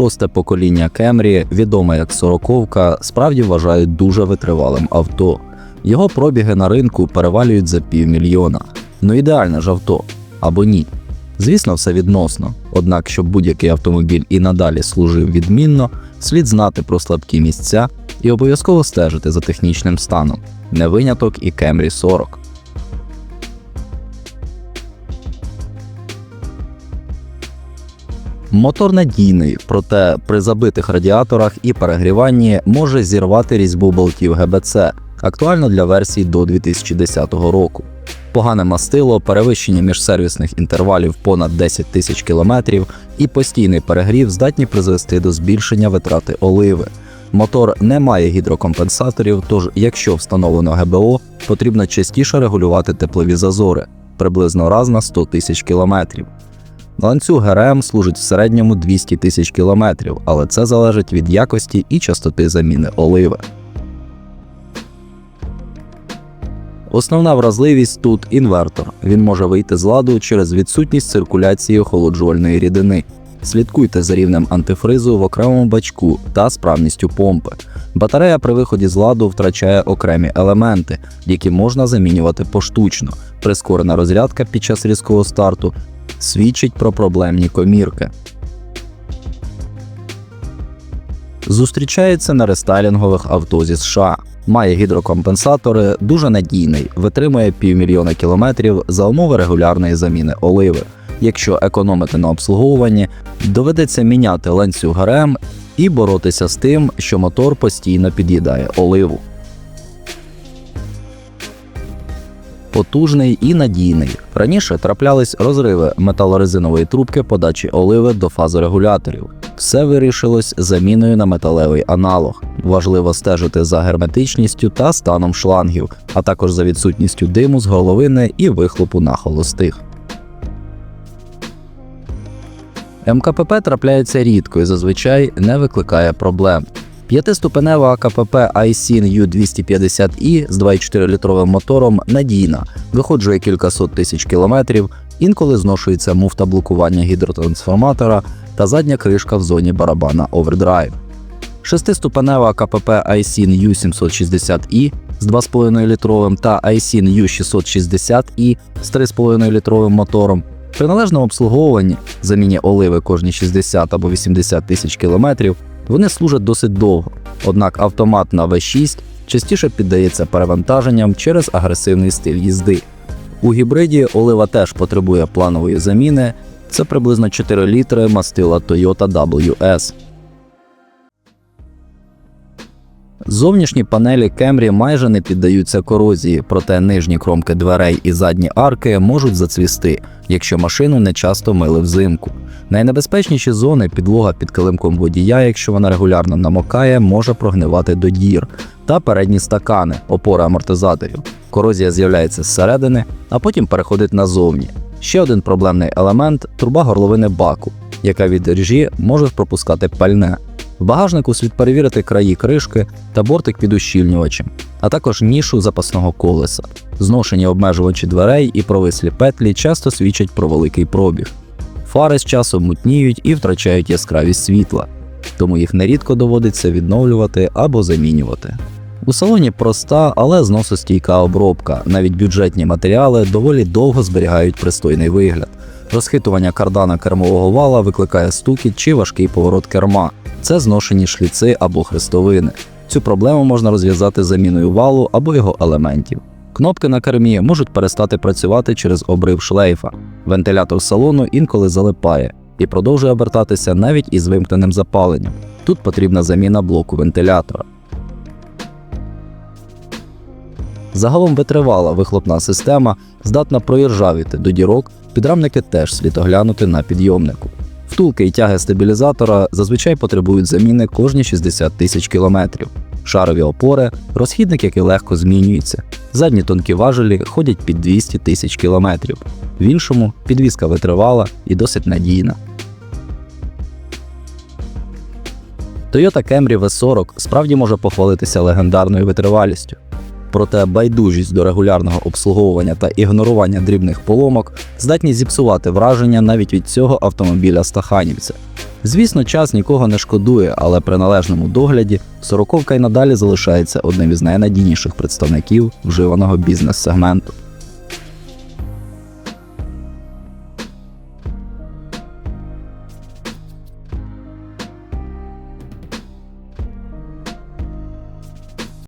Шосте покоління Camry, відоме як сороковка, справді вважають дуже витривалим авто. Його пробіги на ринку перевалюють за півмільйона. Ну ідеальне ж авто або ні. Звісно, все відносно. Однак, щоб будь-який автомобіль і надалі служив відмінно, слід знати про слабкі місця і обов'язково стежити за технічним станом. Не виняток і Camry 40. Мотор надійний, проте при забитих радіаторах і перегріванні може зірвати різьбу болтів ГБЦ, актуально для версій до 2010 року. Погане мастило, перевищення міжсервісних інтервалів понад 10 тисяч кілометрів і постійний перегрів здатні призвести до збільшення витрати оливи. Мотор не має гідрокомпенсаторів, тож, якщо встановлено ГБО, потрібно частіше регулювати теплові зазори приблизно раз на 100 тисяч кілометрів. Ланцюг ГРМ служить в середньому 200 тисяч кілометрів, але це залежить від якості і частоти заміни оливи. Основна вразливість тут інвертор. Він може вийти з ладу через відсутність циркуляції охолоджувальної рідини. Слідкуйте за рівнем антифризу в окремому бачку та справністю помпи. Батарея при виході з ладу втрачає окремі елементи, які можна замінювати поштучно. Прискорена розрядка під час різкого старту свідчить про проблемні комірки. Зустрічається на рестайлінгових авто зі США. Має гідрокомпенсатори, дуже надійний, витримує півмільйона кілометрів за умови регулярної заміни оливи. Якщо економити на обслуговуванні, доведеться міняти ланцюг ГРМ і боротися з тим, що мотор постійно під'їдає оливу. Потужний і надійний. Раніше траплялись розриви металорезинової трубки подачі оливи до фазорегуляторів. Все вирішилось заміною на металевий аналог. Важливо стежити за герметичністю та станом шлангів, а також за відсутністю диму з головини і вихлопу на холостих. МКПП трапляється рідко і зазвичай не викликає проблем. П'ятиступенева КПП iSyn U250i з 2,4-літровим мотором надійна, виходжує кількасот тисяч кілометрів, інколи зношується муфта блокування гідротрансформатора та задня кришка в зоні барабана Overdrive. Шестиступенева КПП iSyn U760i з 2,5-літровим та iSyn U660i з 3,5-літровим мотором при належному обслуговуванні заміні оливи кожні 60 або 80 тисяч кілометрів вони служать досить довго, однак автомат на V6 частіше піддається перевантаженням через агресивний стиль їзди. У гібриді олива теж потребує планової заміни, це приблизно 4 літри мастила Toyota WS. Зовнішні панелі Camry майже не піддаються корозії, проте нижні кромки дверей і задні арки можуть зацвісти, якщо машину не часто мили взимку. Найнебезпечніші зони підлога під килимком водія, якщо вона регулярно намокає, може прогнивати до дір, та передні стакани, опори амортизаторів. Корозія з'являється зсередини, а потім переходить назовні. Ще один проблемний елемент труба горловини баку, яка від ржі може пропускати пальне. В багажнику слід перевірити краї кришки та бортик під ущільнювачем, а також нішу запасного колеса. Зношені обмежувачі дверей і провислі петлі часто свідчать про великий пробіг. Фари з часом мутніють і втрачають яскравість світла, тому їх нерідко доводиться відновлювати або замінювати. У салоні проста, але зносостійка обробка. Навіть бюджетні матеріали доволі довго зберігають пристойний вигляд. Розхитування кардана кермового вала викликає стукіт чи важкий поворот керма. Це зношені шліци або хрестовини. Цю проблему можна розв'язати заміною валу або його елементів. Кнопки на кермі можуть перестати працювати через обрив шлейфа. Вентилятор салону інколи залипає і продовжує обертатися навіть із вимкненим запаленням. Тут потрібна заміна блоку вентилятора. Загалом витривала вихлопна система, здатна проіржавіти до дірок, підрамники теж слід оглянути на підйомнику. Втулки і тяги стабілізатора зазвичай потребують заміни кожні 60 тисяч кілометрів. Шарові опори, розхідник, який легко змінюється. Задні тонкі важелі ходять під 200 тисяч кілометрів. В іншому підвізка витривала і досить надійна. Toyota Camry V40 справді може похвалитися легендарною витривалістю. Проте байдужість до регулярного обслуговування та ігнорування дрібних поломок здатні зіпсувати враження навіть від цього автомобіля стаханівця. Звісно, час нікого не шкодує, але при належному догляді сороковка й надалі залишається одним із найнадійніших представників вживаного бізнес-сегменту.